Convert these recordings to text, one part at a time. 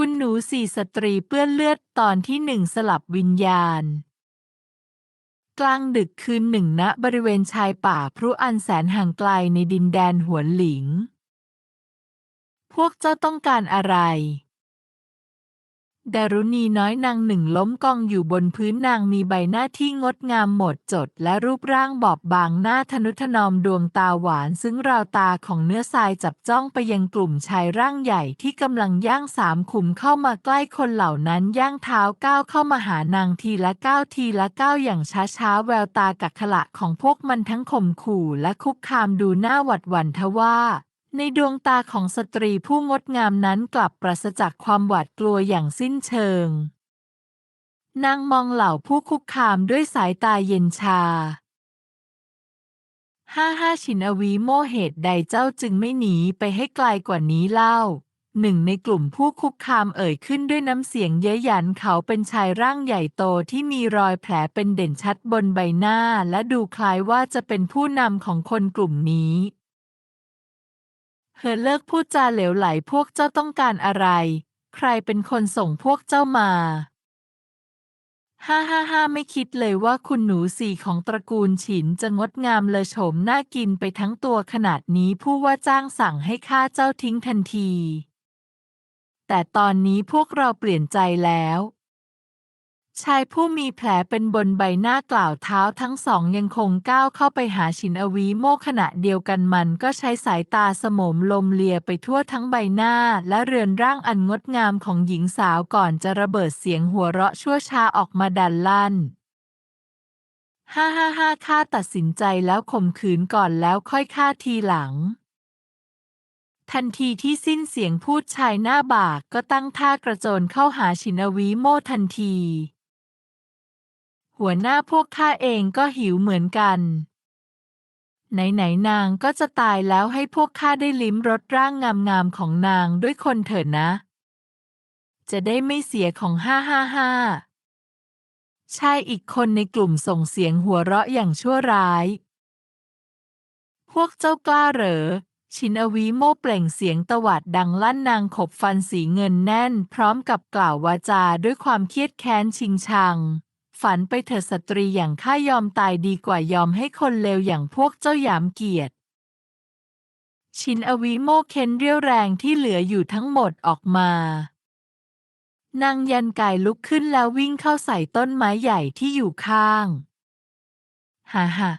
คุณหนูสี่สตรีเปื้อนเลือดตอนที่หนึ่งสลับวิญญาณ กลางดึกคืนหนึ่งณบริเวณชายป่าพรุอันแสนห่างไกลในดินแดนหวนหลิง พวกเจ้าต้องการอะไร ดารุณีน้อยนางหนึ่งล้มกองอยู่บนพื้นนางมีใบหน้าที่งดงามหมดจด และรูปร่างบอบบางหน้าทนุถนอมดวงตาหวาน ซึ่งราวตาของเนื้อทรายจับจ้องไปยังกลุ่มชายร่างใหญ่ที่กำลังย่างสามขุมเข้ามาใกล้คนเหล่านั้นย่างเท้าก้าวเข้ามาหานางทีละก้าวทีละก้าวอย่างช้าๆแววตากักขละของพวกมันทั้งข่มขู่และคุกคามดูหน้าหวัดหวั่นทว่า ในดวงตาของสตรีผู้งดงามนั้นกลับปราศจากความหวาดกลัวอย่างสิ้นเชิง นางมองเหล่าผู้คุกคามด้วยสายตาเย็นชา ห้าห้าชินอวีโมเหตุใดเจ้าจึงไม่หนีไปให้ไกลกว่านี้เล่า หนึ่งในกลุ่มผู้คุกคามเอ่ยขึ้นด้วยน้ำเสียงเย้ยหยันเขาเป็นชายร่างใหญ่โตที่มีรอยแผลเป็นเด่นชัดบนใบหน้า และดูคล้ายว่าจะเป็นผู้นำของคนกลุ่มนี้ เธอเลิกพูดจาเหลวไหลพวกเจ้าต้องการอะไร ใครเป็นคนส่งพวกเจ้ามาฮ่าฮ่าฮ่าไม่คิดเลยว่าคุณหนูสี่ของตระกูลฉินจะงดงามเลอโฉมน่ากินไปทั้งตัวขนาดนี้ผู้ว่าจ้างสั่งให้ข้าเจ้าทิ้งทันที แต่ตอนนี้พวกเราเปลี่ยนใจแล้ว ชายผู้มีแผลเป็นบนใบหน้ากล่าวเท้าทั้งสองยังคงก้าวเข้าไปหาชินอวีโมขณะเดียวกันมันก็ใช้สายตาสมมลมเลียไปทั่วทั้งใบหน้าและเรือนร่างอันงดงามของหญิงสาวก่อนจะระเบิดเสียงหัวเราะชั่วช้าออกมาดันลั่นฮ่าฮ่าฮ่าข้าตัดสินใจแล้วข่มขืนก่อนแล้วค่อยฆ่าทีหลัง ทันทีที่สิ้นเสียงพูดชายหน้าบากก็ตั้งท่ากระโจนเข้าหาชินวีโมทันที หัวหน้าพวกข้าเองก็หิวเหมือนกัน ไหนๆนางก็จะตายแล้วให้พวกข้าได้ลิ้มรสร่างงามๆของนางด้วยคนเถิดนะ จะได้ไม่เสียของห้าห้าห้าชายอีกคนในกลุ่มส่งเสียงหัวเราะอย่างชั่วร้าย พวกเจ้ากล้าเหรอ ชินอวีโมเปล่งเสียงตวัดดังลั่นนางขบฟันสีเงินแน่น พร้อมกับกล่าววาจาด้วยความเครียดแค้นชิงชัง ฝันไปเถิดสตรีอย่างข้ายอมตายดีกว่ายอมให้คนเลวอย่างพวกเจ้าหยามเกียรติ ชินอวีโมเค้นเรี่ยวแรงที่เหลืออยู่ทั้งหมดออกมานางยันกายลุกขึ้นแล้ววิ่งเข้าใส่ต้นไม้ใหญ่ที่อยู่ข้าง ฮ่าฮ่า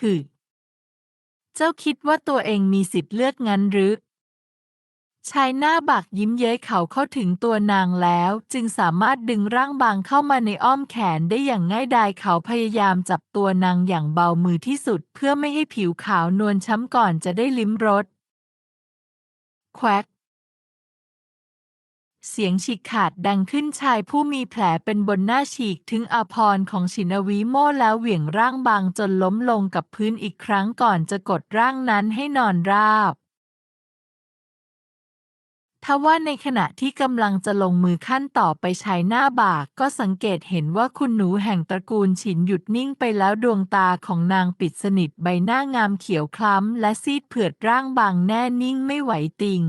ฮึเจ้าคิดว่าตัวเองมีสิทธิ์เลือกงั้นหรือ ชายหน้าบักยิ้มเย้ยเขาเข้าถึงตัวนางแล้ว จึงสามารถดึงร่างบางเข้ามาในอ้อมแขนได้อย่างง่ายดายเขาพยายามจับตัวนางอย่างเบามือที่สุด เพื่อไม่ให้ผิวขาวนวลช้ำก่อนจะได้ลิ้มรสแควกเสียงฉีกขาดดังขึ้นชายผู้มีแผลเป็นบนหน้าฉีกถึงอภรของชินวีโมแล้วเหวี่ยงร่างบางจนล้มลงกับพื้นอีกครั้งก่อนจะกดร่างนั้นให้นอนราบ ทว่าในขณะที่กำลังจะลงมือขั้นต่อไปใช้หน้าบาก ก็สังเกตเห็นว่าคุณหนูแห่งตระกูลฉินหยุดนิ่งไปแล้วดวงตาของนางปิดสนิทใบหน้างามเขียวคล้ำ และซีดเผือดร่างบางแน่นิ่งไม่ไหวติง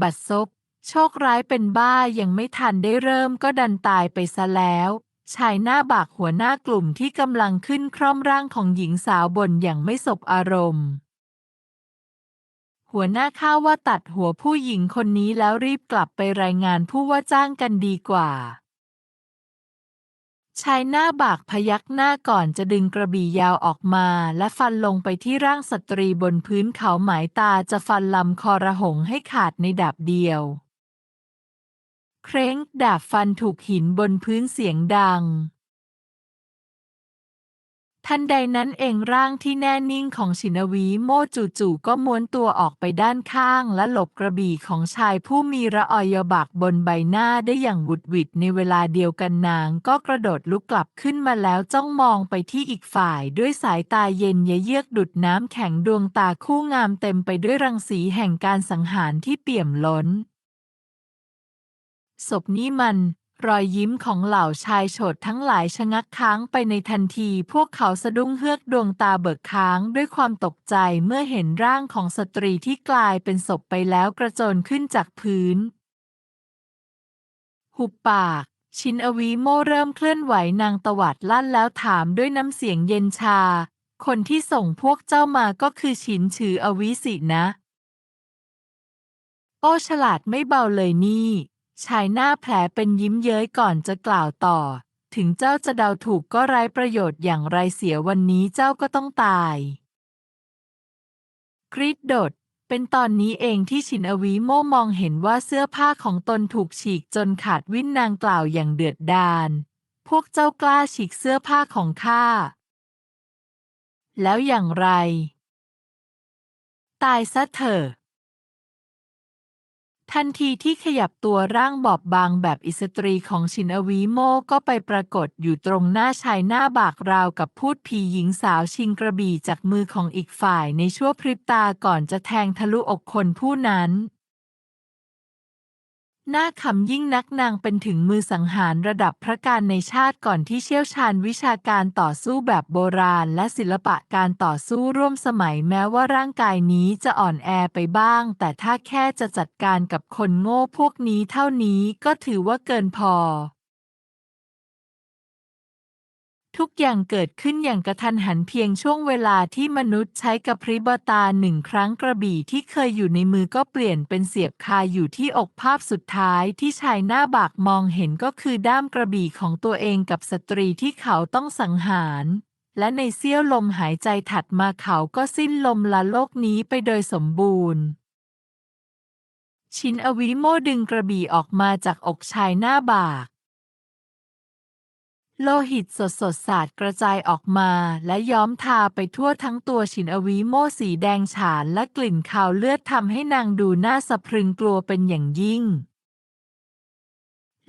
บัดซบโชคร้ายเป็นบ้ายังไม่ทันได้เริ่มก็ดันตายไปซะแล้วชายหน้าบากหัวหน้ากลุ่มที่กำลังขึ้นคร่อมร่างของหญิงสาวบนอย่างไม่สบอารมณ์ หัวหน้าข้าว่าตัดหัวผู้หญิงคนนี้แล้วรีบกลับไปรายงานผู้ว่าจ้างกันดีกว่าชายหน้าบากพยักหน้าก่อนจะดึงกระบี่ยาวออกมา และฟันลงไปที่ร่างสตรีบนพื้นเขาหมายตาจะฟันลำคอระหงให้ขาดในดาบเดียว เคร้งดาบฟันถูกหินบนพื้นเสียงดัง ทันใดนั้นเองร่างที่แน่นิ่งของชินวีโมจู่ๆก็ม้วนตัวออกไปด้านข้างและหลบกระบี่ของชายผู้มีระออยบักบนใบหน้าได้อย่างบุดวิดในเวลาเดียวกันนางก็กระโดดลุกกลับขึ้นมาแล้วจ้องมองไปที่อีกฝ่ายด้วยสายตาเย็นเยือกดุดน้ำแข็งดวงตาคู่งามเต็มไปด้วยรังสีแห่งการสังหารที่เปี่ยมล้นศพนี้มัน รอยยิ้มของเหล่าชายโฉดทั้งหลายชะงักค้างไปในทันที พวกเขาสะดุ้งเฮือกดวงตาเบิกค้างด้วยความตกใจเมื่อเห็นร่างของสตรีที่กลายเป็นศพไปแล้วกระโจนขึ้นจากพื้น หุบปาก ชินอวีโมเริ่มเคลื่อนไหวนางตวัดลั่นแล้วถามด้วยน้ำเสียงเย็นชา คนที่ส่งพวกเจ้ามาก็คือฉินฉืออวิสินะ โอ้ฉลาดไม่เบาเลยนี่ ชายหน้าแผลเป็นยิ้มเย้ยก่อนจะกล่าวต่อ ถึงเจ้าจะเดาถูกก็ไร้ประโยชน์อย่างไรเสียวันนี้เจ้าก็ต้องตายกรีดโดด เป็นตอนนี้เองที่ชินอวีโมมองเห็นว่าเสื้อผ้าของตนถูกฉีกจนขาดวิ่นนางกล่าวอย่างเดือดดาล พวกเจ้ากล้าฉีกเสื้อผ้าของข้า แล้วอย่างไร ตายซะเถอะ ทันทีที่ขยับตัวร่างบอบบางแบบอิสตรีของชินอวีโมก็ไปปรากฏอยู่ตรงหน้าชายหน้าบากราวกับพูดผีหญิงสาวชิงกระบี่จากมือของอีกฝ่ายในชั่วพริบตาก่อนจะแทงทะลุอกคนผู้นั้น หน้าขำยิ่งนักนางเป็นถึงมือสังหารระดับพระการในชาติก่อนที่เชี่ยวชาญวิชาการต่อสู้แบบโบราณ และศิลปะการต่อสู้ร่วมสมัยแม้ว่าร่างกายนี้จะอ่อนแอไปบ้าง แต่ถ้าแค่จะจัดการกับคนโง่พวกนี้เท่านี้ก็ถือว่าเกินพอ ทุกอย่างเกิดขึ้นอย่างกระทันหันเพียงช่วงเวลาที่มนุษย์ใช้กระพริบตาหนึ่งครั้งกระบี่ที่เคยอยู่ในมือก็เปลี่ยนเป็นเสียบคาอยู่ที่อกภาพสุดท้ายที่ชายหน้าบากมองเห็นก็คือด้ามกระบี่ของตัวเองกับสตรีที่เขาต้องสังหาร และในเสี้ยวลมหายใจถัดมาเขาก็สิ้นลมละโลกนี้ไปโดยสมบูรณ์ชินอวิโมดึงกระบี่ออกมาจากอกชายหน้าบาก โลหิตสดสดๆสาดกระจายออกมา และย้อมทาไปทั่วทั้งตัวชินอวีโมสีแดงฉานและกลิ่นคาวเลือดทำให้นางดูน่าสะพรึงกลัวเป็นอย่างยิ่ง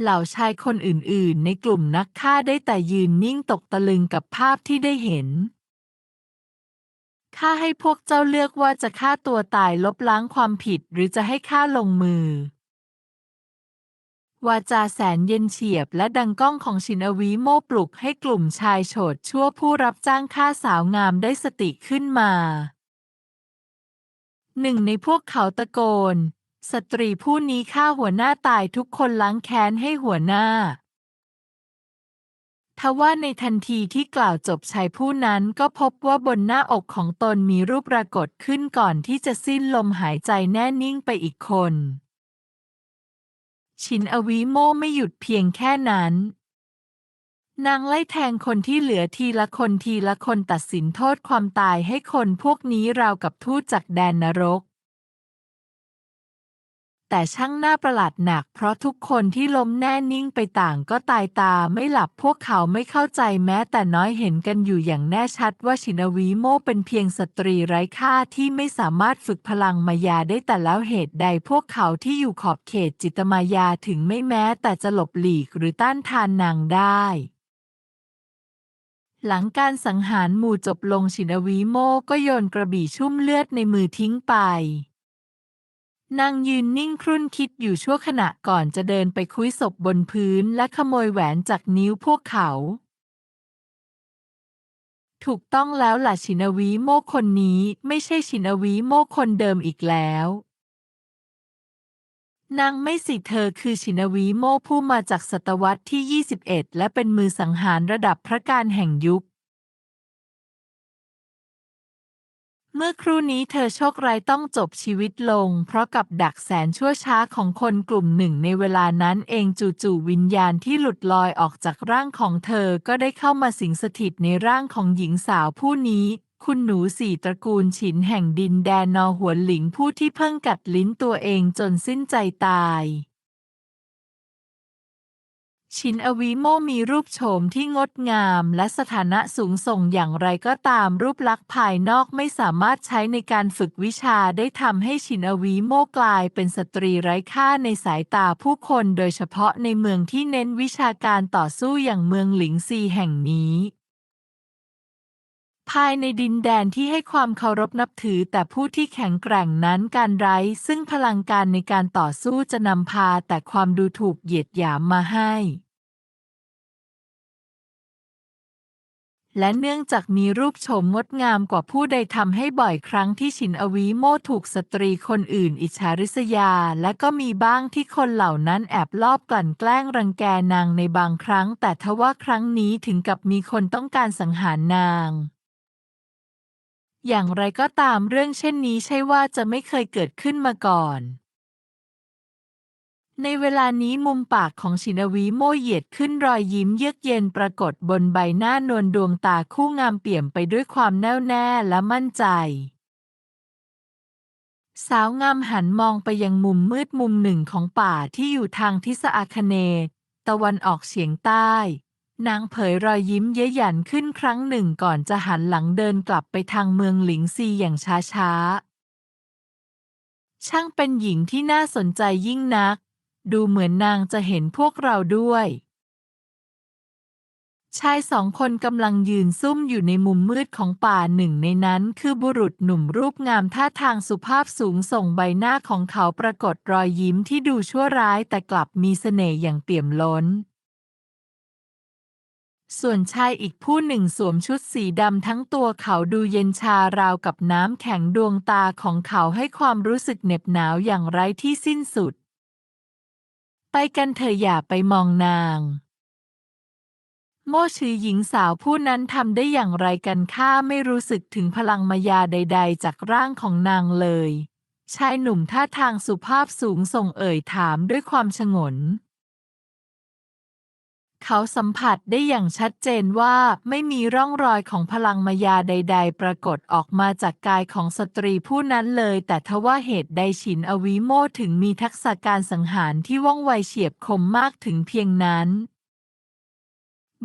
เหล่าชายคนอื่นๆ ในกลุ่มนักฆ่าได้แต่ยืนนิ่งตกตะลึงกับภาพที่ได้เห็นข้าให้พวกเจ้าเลือกว่าจะฆ่าตัวตายลบล้างความผิดหรือจะให้ข้าลงมือ วาจาแสนเย็นเฉียบและดังก้องของชินอวีโมปลุกให้กลุ่มชายโฉดชั่วผู้รับจ้างฆ่าสาวงามได้สติขึ้นมา หนึ่งในพวกเขาตะโกน สตรีผู้นี้ฆ่าหัวหน้าตายทุกคนล้างแค้นให้หัวหน้า ทว่าในทันทีที่กล่าวจบชายผู้นั้นก็พบว่าบนหน้าอกของตนมีรูปปรากฏขึ้นก่อนที่จะสิ้นลมหายใจแน่นิ่งไปอีกคน ชินอวีโมไม่หยุดเพียงแค่นั้น นางไล่แทงคนที่เหลือทีละคนทีละคนตัดสินโทษความตายให้คนพวกนี้ราวกับทูตจากแดนนรก แต่ช่างน่าประหลาดหนัก เพราะทุกคนที่ล้มแน่นิ่งไปต่างก็ตายตาไม่หลับพวกเขาไม่เข้าใจแม้แต่น้อยเห็นกันอยู่อย่างแน่ชัดว่าชินวีโมเป็นเพียงสตรีไร้ค่าที่ไม่สามารถฝึกพลังมายาได้แต่แล้วเหตุใดพวกเขาที่อยู่ขอบเขตจิตมายาถึงไม่แม้แต่จะหลบหลีกหรือต้านทานนางได้หลังการสังหารหมู่จบลงชินวีโมก็โยนกระบี่ชุ่มเลือดในมือทิ้งไป นางยืนนิ่งครุ่นคิดอยู่ชั่วขณะก่อนจะเดินไปคุยศพบนพื้นและขโมยแหวนจากนิ้วพวกเขา ถูกต้องแล้วล่ะชินวีโมคนนี้ไม่ใช่ชินวีโมคนเดิมอีกแล้ว นางไม่สิเธอคือชินวีโมผู้มาจากศตวรรษที่ 21 และเป็นมือสังหารระดับพระการแห่งยุค เมื่อครู่นี้เธอโชคร้ายต้องจบชีวิตลง เพราะกับดักแสนชั่วช้าของคนกลุ่มหนึ่งในเวลานั้นเองจู่ๆวิญญาณที่หลุดลอยออกจากร่างของเธอก็ได้เข้ามาสิงสถิตในร่างของหญิงสาวผู้นี้ คุณหนูสี่ตระกูลฉินแห่งดินแดนนอหัวหลิงผู้ที่เพิ่งกัดลิ้นตัวเองจนสิ้นใจตาย ชินอวีโมมีรูปโฉมที่งดงามและสถานะสูงส่งอย่างไรก็ตามรูปลักษณ์ภายนอกไม่สามารถใช้ในการฝึกวิชาได้ทำให้ชินอวีโมกลายเป็นสตรีไร้ค่าในสายตาผู้คนโดยเฉพาะในเมืองที่เน้นวิชาการต่อสู้อย่างเมืองหลิงซีแห่งนี้ภายในดินแดนที่ให้ความเคารพนับถือแต่ผู้ที่แข็งแกร่งนั้นการไร้ซึ่งพลังการในการต่อสู้จะนำพาแต่ความดูถูกเหยียดหยามมาให้ และเนื่องจากมีรูปโฉมงดงามกว่าผู้ใดทำให้บ่อยครั้งที่ชินอวีโมถูกสตรีคนอื่นอิจฉาริษยา และก็มีบ้างที่คนเหล่านั้นแอบลอบกลั่นแกล้งรังแกนางในบางครั้ง แต่ทว่าครั้งนี้ถึงกับมีคนต้องการสังหารนางอย่างไรก็ตามเรื่องเช่นนี้ใช่ว่าจะไม่เคยเกิดขึ้นมาก่อน ในเวลานี้มุมปากของชินวีโมเหยียดขึ้นรอยยิ้มเยือกเย็นปรากฏบนใบหน้านวลดวงตาคู่งามเปี่ยมไปด้วยความแน่วแน่และมั่นใจ สาวงามหันมองไปยังมุมมืดมุมหนึ่งของป่าที่อยู่ทางทิศอาคเนตะวันออกเฉียงใต้ นางเผยรอยยิ้มเย้ยหยันขึ้นครั้งหนึ่งก่อนจะหันหลังเดินกลับไปทางเมืองหลิงซีอย่างช้าๆ ช่างเป็นหญิงที่น่าสนใจยิ่งนัก ดูเหมือนนางจะเห็นพวกเราด้วย ชายสองคนกำลังยืนซุ่มอยู่ในมุมมืดของป่าหนึ่งในนั้นคือบุรุษหนุ่มรูปงามท่าทางสุภาพสูงส่งใบหน้าของเขาปรากฏรอยยิ้มที่ดูชั่วร้ายแต่กลับมีเสน่ห์อย่างเปี่ยมล้นส่วนชายอีกผู้หนึ่งสวมชุดสีดำทั้งตัวเขาดูเย็นชาราวกับน้ำแข็งดวงตาของเขาให้ความรู้สึกเหน็บหนาวอย่างไร้ที่สิ้นสุด กันเธออย่าไปมองนาง โม่ชือหญิงสาวผู้นั้นทำได้อย่างไรกันข้าไม่รู้สึกถึงพลังมายาใด ๆ จากร่างของนางเลย ชายหนุ่มท่าทางสุภาพสูงส่งเอ่ยถามด้วยความฉงน เขาสัมผัสได้อย่างชัดเจนว่าไม่มีร่องรอยของพลังมายาใด ๆ ปรากฏออกมาจากกายของสตรีผู้นั้นเลย แต่ทว่าเหตุใดฉินอวิโมถึงมีทักษะการสังหารที่ว่องไวเฉียบคมมากถึงเพียงนั้น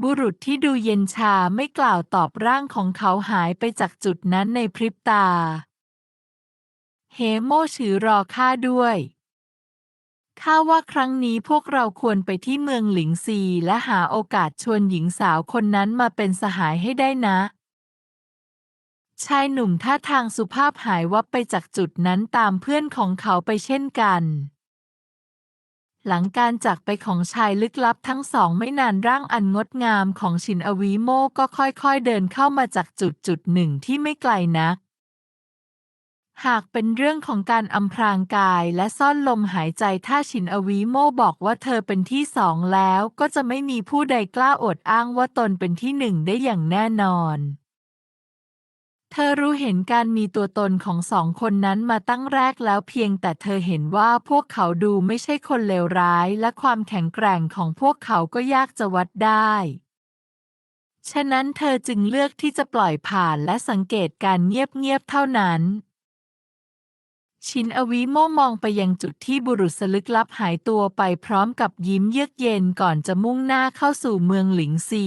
บุรุษที่ดูเย็นชาไม่กล่าวตอบร่างของเขาหายไปจากจุดนั้นในพริบตา เฮโมชือรอข้าด้วย ข้าว่าครั้งนี้พวกเราควรไปที่เมืองหลิงซีและหาโอกาสชวนหญิงสาวคนนั้นมาเป็นสหายให้ได้นะ ชายหนุ่มท่าทางสุภาพหายวับไปจากจุดนั้นตามเพื่อนของเขาไปเช่นกัน หลังการจากไปของชายลึกลับทั้งสองไม่นานร่างอันงดงามของชินอวีโมก็ค่อยๆเดินเข้ามาจากจุดจุดหนึ่งที่ไม่ไกลนัก หากเป็นเรื่องของการอำพรางกายและซ่อนลมหายใจถ้าชินอวีโมบอกว่าเธอเป็นที่สองแล้ว ก็จะไม่มีผู้ใดกล้าอดอ้างว่าตนเป็นที่หนึ่งได้อย่างแน่นอน เธอรู้เห็นการมีตัวตนของสองคนนั้นมาตั้งแรกแล้วเพียงแต่เธอเห็นว่าพวกเขาดูไม่ใช่คนเลวร้าย และความแข็งแกร่งของพวกเขาก็ยากจะวัดได้ฉะนั้นเธอจึงเลือกที่จะปล่อยผ่านและสังเกตการเงียบๆเท่านั้น ชินอวิโมมองไปยังจุดที่บุรุษสลึกลับหายตัวไปพร้อมกับยิ้มเยือกเย็นก่อนจะมุ่งหน้าเข้าสู่เมืองหลิงซี